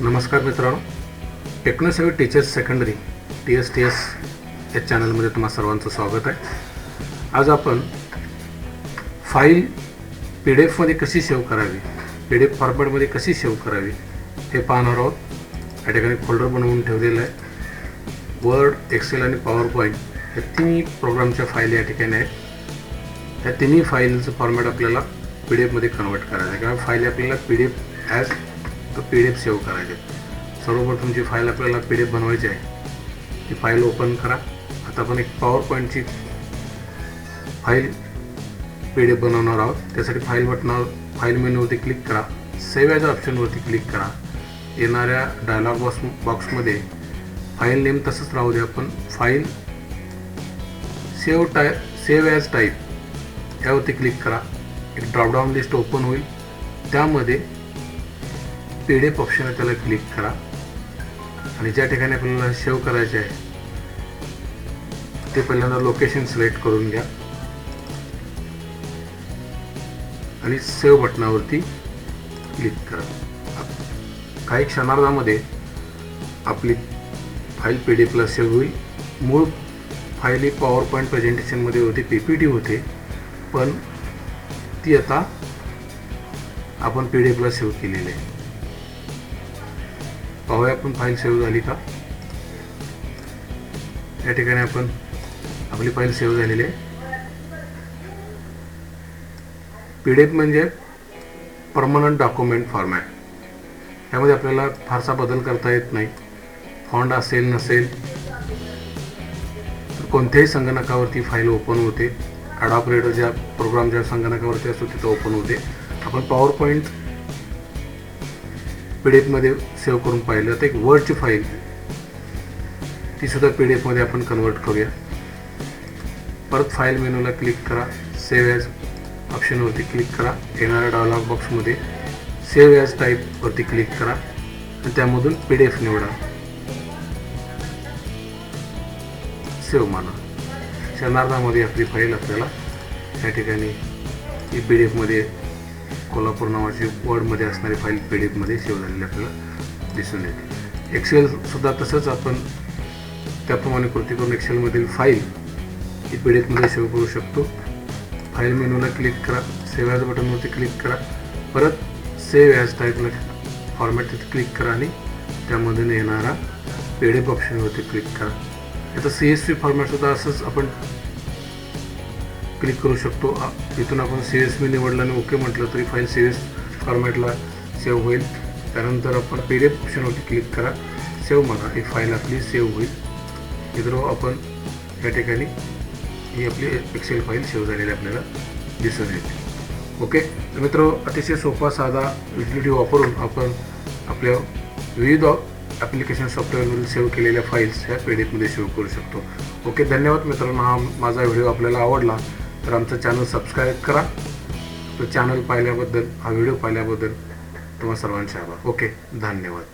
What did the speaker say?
नमस्कार मित्रांनो. Techno savvy teachers secondary T S T S या चॅनलमध्ये तुम्हा सर्वांचं स्वागत आहे. आज आपण फाईल पी डी एफमध्ये कशी सेव्ह करावी पी डी एफ फॉर्मॅटमध्ये कशी सेव्ह करावी हे पाहणार आहोत. या ठिकाणी फोल्डर बनवून ठेवलेलं आहे. वर्ड एक्सेल आणि पॉवर पॉईंट या तिन्ही प्रोग्रामच्या फाईल या ठिकाणी आहेत. त्या तिन्ही फाईलचं फॉर्मॅट आपल्याला पी डी एफमध्ये कन्वर्ट करायचं आहे. कारण फाईल आपल्याला P D F as P D F save करायचे. सर्वप्रथम जी फाईल आपल्याला पी डी एफ बनवायची आहे ती फाईल ओपन करा. आता आपण एक पॉवर पॉईंटची फाईल पी डी एफ बनवणार आहोत. त्यासाठी फाईल बटनावर फाईल मेनूवरती क्लिक करा. सेव्ह ॲज ऑप्शनवरती क्लिक करा. येणाऱ्या डायलॉग बॉक्स बॉक्समध्ये फाईल नेम तसंच राहू द्या पण file save type save as type यावरती क्लिक करा. एक ड्रॉपडाऊन लिस्ट ओपन होईल. त्यामध्ये पी डी ऑप्शन आहे त्याला क्लिक करा. आणि ज्या ठिकाणी आपल्याला सेव्ह करायचे आहे ते पहिल्यांदा लोकेशन सिलेक्ट करून घ्या. आणि सेव्ह बटनावरती क्लिक करा. काही क्षणार्धामध्ये आपली फाईल पी डी एफला सेव्ह होईल. मूळ फाईल ही पॉवर पॉईंट प्रेझेंटेशनमध्ये होती पी पी टी होते. पण ती आता आपण पी डी एफला सेव्ह केलेली आहे. पाहूया आपण फाईल सेव्ह झाली का? या ठिकाणी आपण आपली फाईल सेव्ह झालेली आहे. पी डी एफ म्हणजे परमनंट डॉक्युमेंट फॉर्मॅट त्यामध्ये आपल्याला फारसा बदल करता येत नाही. फॉन्ड असेल नसेल तर कोणत्याही संगणकावरती फाईल ओपन होते. ऑपरेटर ज्या प्रोग्राम ज्या संगणकावरती असतो तिथं ओपन होते. आपण पॉवर पॉईंट पी डी एफमध्ये सेव्ह करून पाहिलं तर एक वर्डची फाईल ती सुद्धा पी डी एफमध्ये आपण कन्वर्ट करूया. परत फाईल मेनूला क्लिक करा सेव्ह ॲज ऑप्शनवरती क्लिक करा. येणाऱ्या डायलॉग बॉक्समध्ये सेव्ह ॲज टाईपवरती क्लिक करा आणि त्यामधून पी डी एफ निवडा. सेव्ह माना. क्षणार्धामध्ये आपली फाईल आपल्याला या ठिकाणी पी डी एफमध्ये कोल्हापूर नावाची वर्डमध्ये असणारी फाईल पी डी एफमध्ये सेव्ह झालेली आपल्याला दिसून येते. एक्सेलसुद्धा तसंच आपण त्याप्रमाणे कृती करून एक्सेलमधील फाईल ही पी डी एफमध्ये सेव्ह करू शकतो. फाईल मेनूला क्लिक करा सेव्ह ॲज बटनवरती क्लिक करा. परत सेव्ह ॲज टाईपला फॉर्मॅट तिथे क्लिक करा आणि त्यामधून येणारा पी डी एफ ऑप्शनवरती क्लिक करा. आता सी एस पी फॉर्मॅटसुद्धा असंच आपण क्लिक करू शकतो. इथून आपण सी एस बी निवडलं आणि ओके म्हटलं तरी फाईल सी एस फॉर्मॅटला सेव्ह होईल. त्यानंतर आपण पी डी एफ ऑप्शनवरती क्लिक करा. सेव्ह म्हणा ही फाईल आपली सेव्ह होईल. इथं आपण या ठिकाणी ही आपली एक्सेल फाईल सेव्ह झालेली आपल्याला दिसून येते ओके? तर मित्र अतिशय सोपा साधा युटिलिटी वापरून आपण आपल्या विविध ॲप्लिकेशन सॉफ्टवेअरमधून सेव्ह केलेल्या फाईल्स ह्या पी डी एफमध्ये सेव्ह करू शकतो. ओके? धन्यवाद मित्रांनो. हा माझा व्हिडिओ आपल्याला आवडला. तर आमचं चॅनल सबस्क्राईब करा. तो चॅनल पाहिल्याबद्दल हा व्हिडिओ पाहिल्याबद्दल तुम्हा सर्वांचे आभार. ओके धन्यवाद.